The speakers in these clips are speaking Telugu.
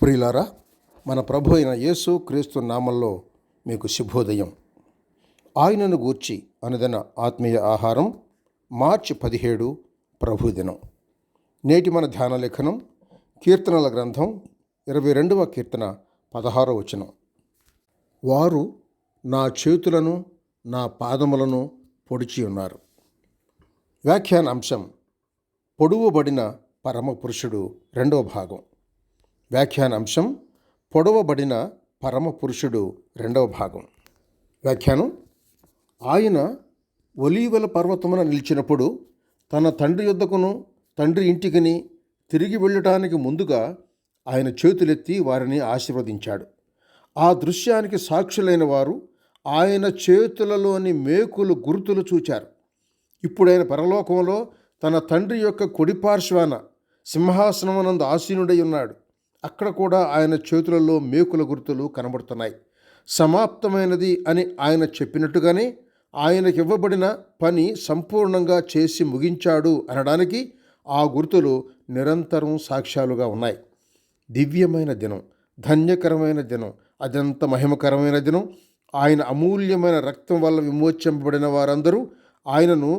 ప్రియులారా మన ప్రభు అయిన యేసు క్రీస్తు నామంలో మీకు శుభోదయం. ఆయనను గూర్చి అనుదిన ఆత్మీయ ఆహారం మార్చి పదిహేడు ప్రభుదినం నేటి మన ధ్యాన లేఖనం కీర్తనల గ్రంథం ఇరవై రెండవ కీర్తన పదహారో వచనం. వారు నా చేతులను నా పాదములను పొడిచి ఉన్నారు. వ్యాఖ్యాన అంశం పొడువబడిన పరమ పురుషుడు రెండవ భాగం. వ్యాఖ్యానాంశం పొడవబడిన పరమ పురుషుడు రెండవ భాగం. వ్యాఖ్యానం ఆయన ఒలీవల పర్వతమున నిలిచినప్పుడు తన తండ్రి యొద్దకును తండ్రి ఇంటికిని తిరిగి వెళ్ళటానికి ముందుగా ఆయన చేతులెత్తి వారిని ఆశీర్వదించాడు. ఆ దృశ్యానికి సాక్షులైన వారు ఆయన చేతులలోని మేకులు గుర్తులు చూచారు. ఇప్పుడైన పరలోకంలో తన తండ్రి యొక్క కుడిపార్శ్వాన సింహాసనమునందు ఆసీనుడై ఉన్నాడు. అక్కడ కూడా ఆయన చేతులలో మేకుల గుర్తులు కనబడుతున్నాయి. సమాప్తమైనది అని ఆయన చెప్పినట్టుగానే ఆయనకి ఇవ్వబడిన పని సంపూర్ణంగా చేసి ముగించాడు అనడానికి ఆ గుర్తులు నిరంతరం సాక్ష్యాలుగా ఉన్నాయి. దివ్యమైన దినం ధన్యకరమైన దినం అదంత మహిమకరమైన దినం. ఆయన అమూల్యమైన రక్తం వల్ల విమోచింపబడిన వారందరూ ఆయనను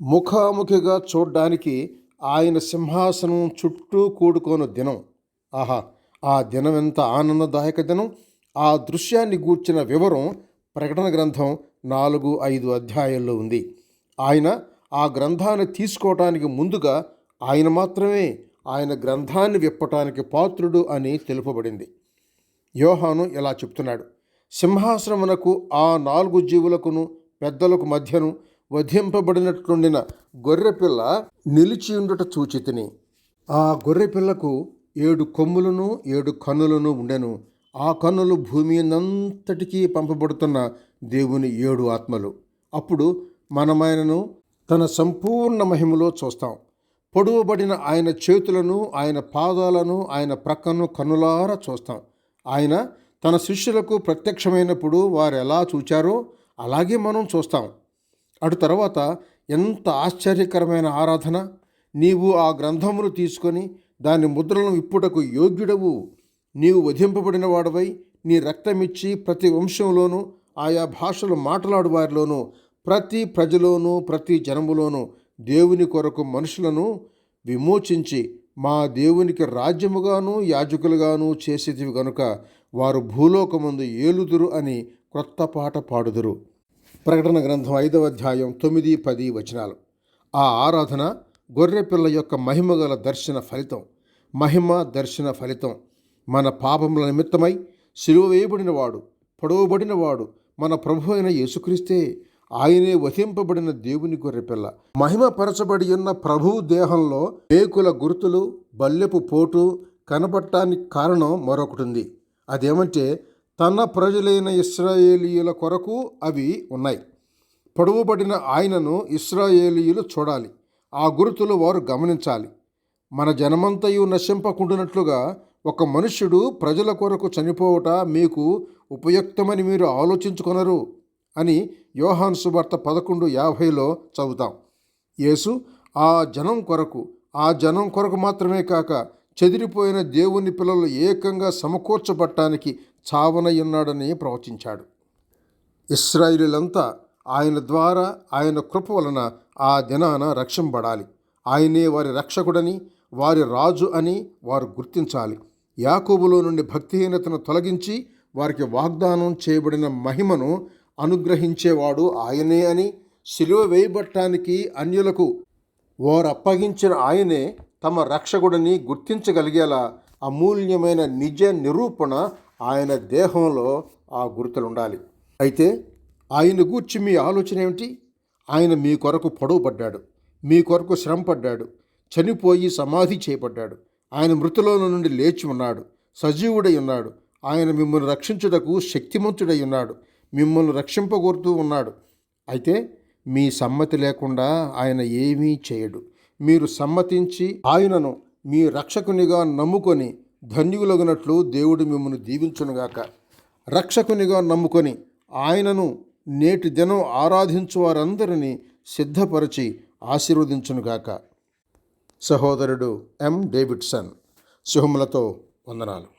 ముఖాముఖిగా చూడ్డానికి ఆయన సింహాసనం చుట్టూ కూడుకోను దినం. ఆహా ఆ దినం ఎంత ఆనందదాయక దినం? ఆ దృశ్యాన్ని గూర్చిన వివరం ప్రకటన గ్రంథం నాలుగు ఐదు అధ్యాయాల్లో ఉంది. ఆయన ఆ గ్రంథాన్ని తీసుకోవటానికి ముందుగా ఆయన మాత్రమే ఆయన గ్రంథాన్ని విప్పటానికి పాత్రుడు అని తెలుపబడింది. యోహాను ఇలా చెప్తున్నాడు సింహాసనమునకు ఆ నాలుగు జీవులకును పెద్దలకు మధ్యను వధింపబడినట్లుండిన గొర్రెపిల్ల నిలిచి ఉండుట చూచితిని. ఆ గొర్రెపిల్లకు ఏడు కొమ్ములను ఏడు కన్నులను ఉండెను. ఆ కన్నులు భూమి అంతటికీ పంపబడుతున్న దేవుని ఏడు ఆత్మలు. అప్పుడు మనమాయనను తన సంపూర్ణ మహిమలో చూస్తాం. పొడవబడిన ఆయన చేతులను ఆయన పాదాలను ఆయన ప్రక్కను కన్నులారా చూస్తాం. ఆయన తన శిష్యులకు ప్రత్యక్షమైనప్పుడు వారు ఎలా చూచారో అలాగే మనం చూస్తాం. అటు తర్వాత ఎంత ఆశ్చర్యకరమైన ఆరాధన! నీవు ఆ గ్రంథమును తీసుకొని దాని ముద్రలను ఇప్పుటకు యోగ్యుడవు. నీవు వధింపబడిన వాడవై నీ రక్తమిచ్చి ప్రతి వంశంలోనూ ఆయా భాషలు మాట్లాడు వారిలోనూ ప్రతి ప్రజలోనూ ప్రతి జనములోనూ దేవుని కొరకు మనుషులను విమోచించి మా దేవునికి రాజ్యముగాను యాజకులుగాను చేసేదివి గనుక వారు భూలోకముందు ఏలుదురు అని క్రొత్త పాట పాడుదురు. ప్రకటన గ్రంథం ఐదవ అధ్యాయం తొమ్మిది పది వచనాలు. ఆ ఆరాధన గొర్రెపిల్ల యొక్క మహిమగల దర్శన ఫలితం మహిమ దర్శన ఫలితం. మన పాపముల నిమిత్తమై సిలువ వేయబడిన వాడు పొడవబడిన వాడు మన ప్రభు అయిన యేసుక్రీస్తే ఆయనే వధింపబడిన దేవుని గొర్రెపిల్ల మహిమపరచబడి ఉన్న ప్రభు దేహంలో మేకుల గుర్తులు బల్లెపు పోటు కనపడటానికి కారణం మరొకటి ఉంది అదేమంటే తన ప్రజలైన ఇస్రాయేలీయుల కొరకు అవి ఉన్నాయి. పొడవుబడిన ఆయనను ఇస్రాయేలీయులు చూడాలి. ఆ గురుతులు వారు గమనించాలి. మన జనమంతయు నశింపకుండునట్లుగా ఒక మనుష్యుడు ప్రజల కొరకు చనిపోవట మీకు ఉపయుక్తమని మీరు ఆలోచించుకొనరు అని యోహాన్ సువార్త పదకొండు యాభైలో చదువుతాం. యేసు ఆ జనం కొరకు ఆ జనం కొరకు మాత్రమే కాక చెదిరిపోయిన దేవుని పిల్లలు ఏకంగా సమకూర్చబట్టానికి చావనయ్యున్నాడని ప్రవచించాడు. ఇస్రాయిలంతా ఆయన ద్వారా ఆయన కృప వలన ఆ దినాన రక్షింపబడాలి. ఆయనే వారి రక్షకుడని వారి రాజు అని వారు గుర్తించాలి. యాకోబులో నుండి భక్తిహీనతను తొలగించి వారికి వాగ్దానం చేయబడిన మహిమను అనుగ్రహించేవాడు ఆయనే అని సిలువ వేయబట్టానికి అన్యులకు వారు అప్పగించిన ఆయనే తమ రక్షకుడిని గుర్తించగలిగేలా అమూల్యమైన నిజ నిరూపణ ఆయన దేహంలో ఆ గుర్తులుండాలి. అయితే ఆయన గూర్చి మీ ఆలోచన ఏమిటి? ఆయన మీ కొరకు పొడవుపడ్డాడు మీ కొరకు శ్రమపడ్డాడు చనిపోయి సమాధి చేయబడ్డాడు ఆయన మృతులలో నుండి లేచి ఉన్నాడు సజీవుడై ఉన్నాడు ఆయన మిమ్మల్ని రక్షించుటకు శక్తిమంతుడై ఉన్నాడు మిమ్మల్ని రక్షింపగోరుతూ ఉన్నాడు. అయితే మీ సమ్మతి లేకుండా ఆయన ఏమీ చేయడు. మీరు సమ్మతించి ఆయనను మీ రక్షకునిగా నమ్ముకొని ధన్యులగినట్లు దేవుడు మిమ్మల్ని దీవించునుగాక. రక్షకునిగా నమ్ముకొని ఆయనను నేటి దినం ఆరాధించు వారందరినీ సిద్ధపరిచి ఆశీర్వదించునుగాక. సహోదరుడు ఎం డేవిడ్సన్ శుభములతో వందనాలు.